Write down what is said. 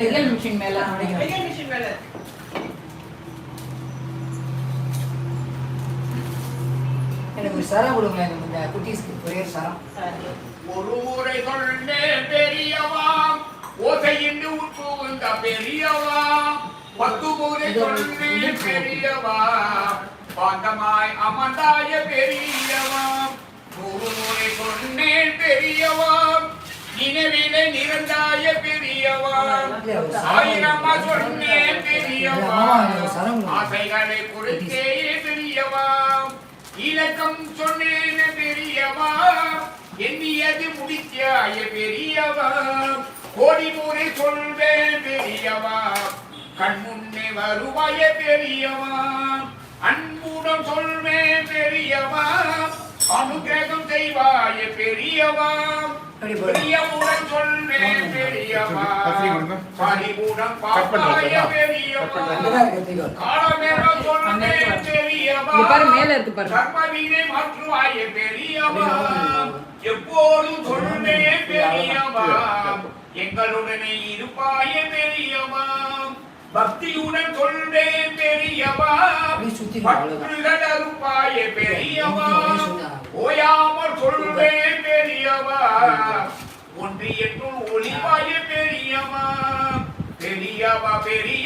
தையல் மிஷின் மேல. தையல் மிஷின் மேல. எனக்கு ஒரு சரம் கொடுங்களேன் இந்த குட்டீஸ்க்கு. ஒரே சரம். ஒரு முறை சொன்னேன் பெரியவாம் ஓசையின்றி உட்புகுந்த பெரியவாம் பத்து முறை சொன்னேன் பெரியவாம் பாந்தமாய் அமர்ந்தாய பெரியவாம் நிறந்தாய பெரியவாம் ஆயிரமா சொன்னேன் பெரியவாம் ஆசைகளை கொடுத்தே பெரியவாம் இலக்கம் சொன்னேன் பெரியவா. எண்ணியது முடிக்காய பெரியவா. கோடி முறை சொல்வேன் பெரியவா. கண் முன்னே வருவாய பெரியவா. அன்புடன் சொல்வேன் பெரியவா. அனுகிரகம் செய்வாய பெரியவா. பெரியவுடன் சொல்வேன் கட் பண்றது, பாப்பாய தையல். காலமேகம் சொல்வேன் பெரியவா இங்க பாரு மேல இருக்கு பாரு. கர்மவினை மாற்றுவாய பெரியவா எப்போதும் சொல்வே பெரியவா எங்களுடனே இருப்பாய பெரியவா பக்தியுடன் சொல்வே பெரியவா அப்படியே சுத்தி வா, அவ்வளவுதான். பற்றுகள் அப்படியே Elia Baberi